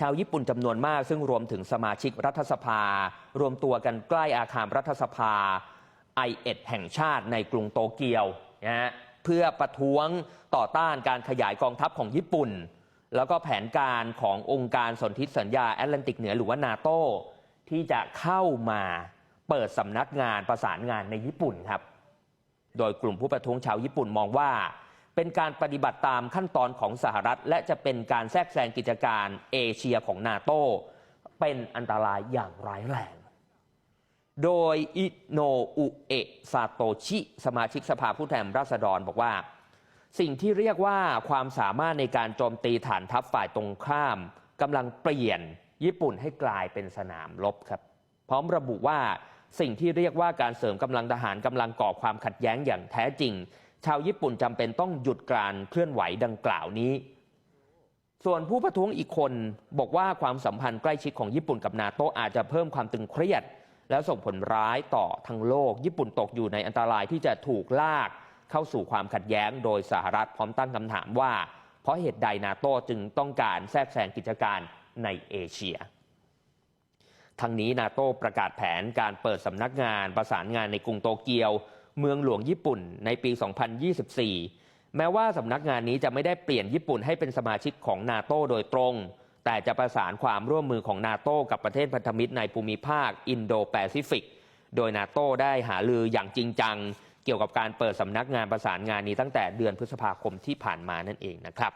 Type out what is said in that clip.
ชาวญี่ปุ่นจำนวนมาก ซึ่งรวมถึงสมาชิกรัฐสภา รวมตัวกันใกล้อาคารรัฐสภาไอเอ็ดแห่งชาติในกรุงโตเกียวนะฮะเพื่อประท้วงต่อต้านการขยายกองทัพของญี่ปุ่น แล้วก็แผนการขององค์การสนธิสัญญาแอตแลนติกเหนือหรือว่านาโตที่จะเข้ามาเปิดสำนักงานประสานงานในญี่ปุ่นครับ โดยกลุ่มผู้ประท้วงชาวญี่ปุ่นมองว่า เป็นการปฏิบัติตามขั้นตอนของสหรัฐ และจะเป็นการแทรกแซงกิจการเอเชียของนาโตเป็นอันตรายอย่างร้ายแรง โดยอิโนอุเอะซาโตชิ สมาชิกสภาผู้แทนราษฎรบอกว่า สิ่งที่เรียกว่าความสามารถในการโจมตีฐานทัพฝ่ายตรงข้ามกำลังเปลี่ยนญี่ปุ่นให้กลายเป็นสนามรบครับ พร้อมระบุว่าสิ่งที่เรียกว่าการเสริมกำลังทหารกำลังก่อความขัดแย้งอย่างแท้จริง ชาวญี่ปุ่นจำเป็นต้องหยุดการเคลื่อนไหวดังกล่าวนี้ ส่วนผู้ประท้วงอีกคนบอกว่าความสัมพันธ์ใกล้ชิดของญี่ปุ่นกับนาโตอาจจะเพิ่มความตึงเครียด แล้วส่งผลร้ายต่อทั้งโลก ญี่ปุ่นตกอยู่ในอันตรายที่จะถูกลากเข้าสู่ความขัดแย้งโดยสหรัฐพร้อมตั้งคำถามว่า เพราะเหตุใดนาโตจึงต้องการแทรกแซงกิจการในเอเชียทั้งนี้นาโตประกาศแผนการเปิดสำนักงานประสานงานในกรุงโตเกียว เมืองหลวงญี่ปุ่นในปี 2024 แม้ว่าสำนักงานนี้จะไม่ได้เปลี่ยนญี่ปุ่นให้เป็นสมาชิกของนาโตโดยตรง แต่จะประสานความร่วมมือของนาโตกับประเทศพันธมิตรในภูมิภาคอินโดแปซิฟิก โดยนาโตได้หาลืออย่างจริงจัง เกี่ยวกับการเปิดสำนักงานประสานงานนี้ตั้งแต่เดือนพฤษภาคมที่ผ่านมานั่นเองนะครับ